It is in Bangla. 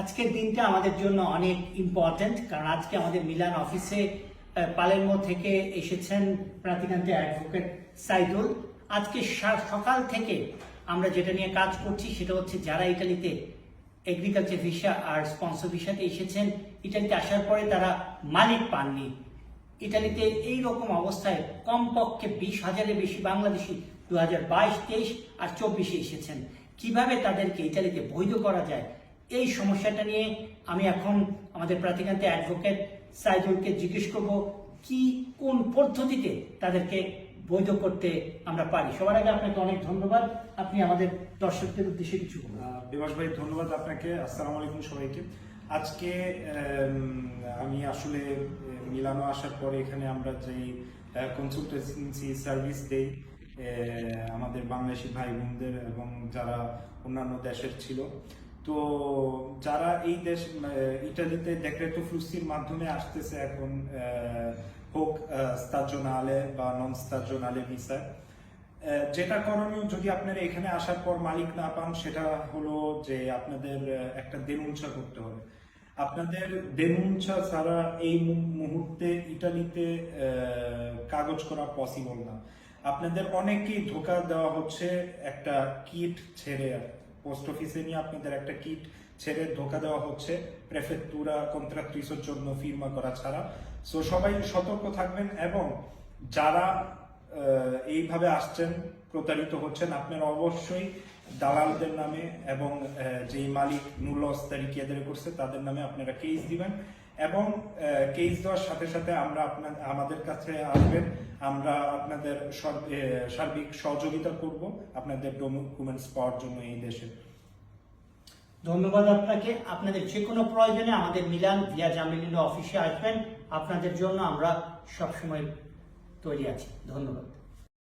আজকের দিনটা আমাদের জন্য অনেক ইম্পর্ট্যান্ট কারণ আজকে আমাদের মিলান অফিসে আহ, পালেরমো থেকে এসেছেন প্রাতিকান্তে অ্যাডভোকেট সাইদুল। আজকে সকাল থেকে আমরা যেটা নিয়ে কাজ করছি সেটা হচ্ছে যারা ইটালিতে এগ্রিকালচার ভিসা আর স্পন্সর ভিসাতে এসেছেন ইটালিতে আসার পরে তারা মালিক পাননি। ইটালিতে এই রকম অবস্থায় কমপক্ষে বিশ হাজারের বেশি বাংলাদেশি দু হাজার বাইশ তেইশ আর চব্বিশে এসেছেন। কীভাবে তাদেরকে ইটালিতে বৈধ করা যায় এই সমস্যাটা নিয়ে আমি এখন আমাদের প্রাতিকান্তে অ্যাডভোকেট সাইদুলকে জিজ্ঞেস করব, কি কোন পদ্ধতিতে তাদেরকে বৈধ করতে আমরা পারি? সবার আগে আপনাকে অনেক ধন্যবাদ। আপনি আমাদের দর্শকদের উদ্দেশ্যে কিছু বিভাস ভাই, ধন্যবাদ আপনাকে। আসসালামু আলাইকুম সবাইকে। আজকে আমি আসলে মিলানো আসার পরে এখানে আমরা যে কনসালটেন্সি সার্ভিস দেই আমাদের বাংলাদেশি ভাই বোনদের এবং যারা অন্যান্য দেশের ছিল তো যারা এই দেশ ইটালিতে ডেক্রেটো ফ্লুসির মাধ্যমে আসতেছে এখন হোক স্তাজনালে বা নন স্তাজনালে ভিসা যেটা করণীয় যদি আপনারা এখানে আসার পর মালিক না পান, সেটা হলো যে আপনাদের একটা দেনুঞ্চা করতে হবে। আপনাদের দেনুঞ্চা ছাড়া এই মুহূর্তে ইটালিতে কাগজ করা পসিবল না। আপনাদের অনেকেই ধোকা দেওয়া হচ্ছে একটা কিট ছেড়ে পোস্ট অফিসে নিয়ে আপনাদের একটা কিট ছেড়ে ধোকা দেওয়া হচ্ছে। প্রেফেক্টুরা কন্ট্রাক্টরিসের জন্য ফিরমা করা ছাড়া। সো সবাই সতর্ক থাকবেন এবং যারা এইভাবে আসছেন, প্রতারিত হচ্ছেন, আপনারা অবশ্যই দালালদের নামে এবং যেই মালিক মূল্য তারিখিয়াদের করছে, তাদের নামে আপনারা কেস দিবেন। এবং কেস দেওয়ার সাথে সাথে আমরা আপনার, আমাদের কাছে আসবেন। আমরা আপনাদের সার্বিক সহযোগিতা করব আপনাদের ডকুমেন্টস পাওয়ার জন্য এই দেশে। ধন্যবাদ আপনাকে। আপনাদের যে কোনো প্রয়োজনে আমাদের মিলান ভিয়া জামিলিনো অফিসে আসবেন। আপনাদের জন্য আমরা সবসময় তৈরি আছি। ধন্যবাদ।